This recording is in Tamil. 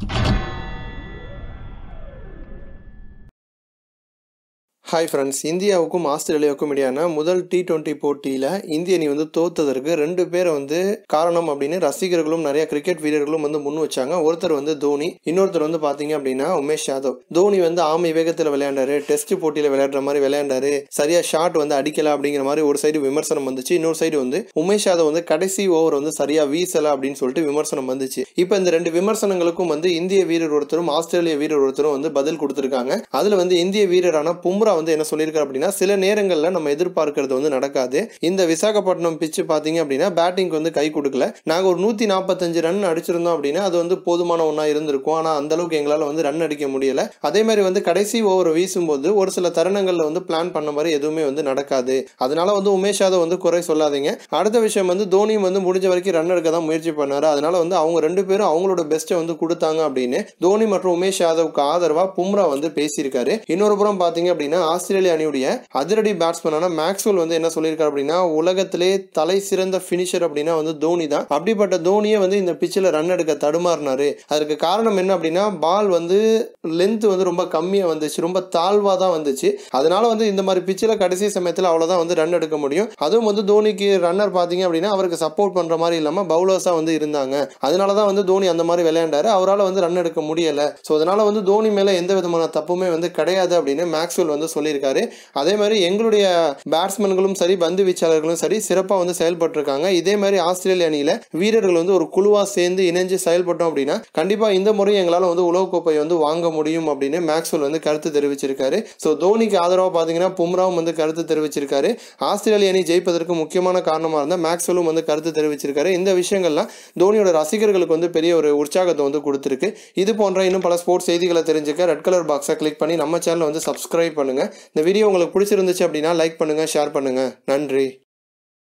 you ஹாய் ஃப்ரெண்ட்ஸ் இந்தியாவுக்கும் ஆஸ்திரேலியாவுக்கும் இடையான முதல் டி டுவெண்ட்டி போட்டியில் இந்திய அணி வந்து தோத்ததற்கு ரெண்டு பேரை வந்து காரணம் அப்படின்னு ரசிகர்களும் நிறைய கிரிக்கெட் வீரர்களும் வந்து முன் வச்சாங்க. ஒருத்தர் வந்து தோனி இன்னொருத்தர் வந்து பார்த்தீங்க அப்படின்னா உமேஷ் யாதவ். தோனி வந்து ஆமை வேகத்தில் விளையாண்டாரு டெஸ்ட் போட்டியில் விளையாடுற மாதிரி விளையாண்டாரு சரியா ஷாட் வந்து அடிக்கல அப்படிங்கிற மாதிரி ஒரு சைடு விமர்சனம் வந்துச்சு. இன்னொரு சைடு வந்து உமேஷ் யாதவ் வந்து கடைசி ஓவர் வந்து சரியா வீசல அப்படின்னு சொல்லிட்டு விமர்சனம் வந்துச்சு. இப்போ இந்த ரெண்டு விமர்சனங்களுக்கும் வந்து இந்திய வீரர் ஒருத்தரும் ஆஸ்திரேலிய வீரர் ஒருத்தரும் வந்து பதில் கொடுத்துருக்காங்க. அதில் வந்து இந்திய வீரரான பும்ரா வந்து என்ன சொல்லியிருக்காரு அப்படின்னா சில நேரங்களில் நம்ம எதிர்பார்க்கறது வந்து நடக்காது. இந்த விசாகப்பட்டினம் பிச்சு பார்த்தீங்க அப்படின்னா பேட்டிங்க்கு வந்து கை கொடுக்கல. நாங்கள் ஒரு நூற்றி நாற்பத்தஞ்சு ரன் அடிச்சிருந்தோம் அப்படின்னா அது வந்து போதுமான ஒன்றா இருந்திருக்கும். ஆனால் அந்த அளவுக்கு எங்களால் வந்து ரன் அடிக்க முடியல. அதே மாதிரி வந்து கடைசி ஓவர் வீசும்போது ஒரு சில தருணங்களில் வந்து பிளான் பண்ண மாதிரி எதுவுமே வந்து நடக்காது. அதனால வந்து உமேஷ் யாதவ் வந்து குறை சொல்லாதீங்க. அடுத்த விஷயம் வந்து தோனியும் வந்து முடிஞ்ச வரைக்கும் ரன் எடுக்க தான் முயற்சி பண்ணாரு. அதனால வந்து அவங்க ரெண்டு பேரும் அவங்களோட பெஸ்ட்டை வந்து கொடுத்தாங்க அப்படின்னு தோனி மற்றும் உமேஷ் யாதவுக்கு ஆதரவாக பும்ரா வந்து பேசியிருக்காரு. இன்னொரு புறம் பார்த்தீங்க அப்படின்னா ஆஸ்திரேலிய அணியுடைய அதிரடி பேட்ஸ்மேனான மேக்ஸ்வெல் வந்து என்ன சொல்லியிருக்காரு அப்படின்னா உலகத்திலே தலை சிறந்த ஃபினிஷர் அப்படின்னா வந்து தோனி தான். அப்படிப்பட்ட தோனியே வந்து இந்த பிச்சில் ரன் எடுக்க தடுமாறினாரு. அதற்கு காரணம் என்ன அப்படின்னா பால் வந்து லென்த் வந்து ரொம்ப கம்மியாக வந்துச்சு. ரொம்ப தாழ்வாக தான் வந்துச்சு. அதனால வந்து இந்த மாதிரி பிச்சில் கடைசி சமயத்தில் அவ்வளோதான் வந்து ரன் எடுக்க முடியும். அதுவும் வந்து தோனிக்கு ரன்னர் பார்த்தீங்க அப்படின்னா அவருக்கு சப்போர்ட் பண்ணுற மாதிரி இல்லாமல் பவுலர்ஸாக வந்து இருந்தாங்க. அதனால தான் வந்து தோனி அந்த மாதிரி விளையாண்டாரு. அவரால் வந்து ரன் எடுக்க முடியலை. ஸோ அதனால வந்து தோனி மேலே எந்த விதமான தப்புமே வந்து கிடையாது அப்படின்னு மேக்ஸ்வெல் வந்து சொல்லியிருக்காரு. அதே மாதிரி எங்களுடைய பேட்ஸ்மேன்களும் சரி பந்து வீச்சாளர்களும் சரி சிறப்பாக வந்து செயல்பட்டிருக்காங்க. இதே மாதிரி ஆஸ்திரேலிய அணியில் வீரர்கள் வந்து ஒரு குழுவாக சேர்ந்து இணைஞ்சு செயல்பட்டோம் அப்படின்னா கண்டிப்பாக இந்த முறை எங்களால் வந்து உலகக்கோப்பையை வந்து வாங்க முடியும் அப்படின்னு மேக்ஸ்வெல் வந்து கருத்து தெரிவிச்சிருக்காரு. ஸோ தோனிக்கு ஆதரவாக பார்த்தீங்கன்னா பும்ராவும் வந்து கருத்து தெரிவிச்சிருக்காரு. ஆஸ்திரேலிய அணி ஜெயிப்பதற்கு முக்கியமான காரணமாக இருந்தால் மேக்ஸ்வெலும் வந்து கருத்து தெரிவிச்சிருக்காரு. இந்த விஷயங்கள்லாம் தோனியோட ரசிகர்களுக்கு வந்து பெரிய ஒரு உற்சாகத்தை வந்து கொடுத்துருக்கு. இது போன்ற இன்னும் பல ஸ்போர்ட்ஸ் செய்திகளை தெரிஞ்சுக்க ரெட் கலர் பாக்ஸை கிளிக் பண்ணி நம்ம சேனலை வந்து சப்ஸ்கிரைப் பண்ணுங்கள் இந்த வீடியோ உங்களுக்கு பிடிச்சிருந்துச்சு அப்படின்னா லைக் பண்ணுங்க ஷேர் பண்ணுங்க. நன்றி.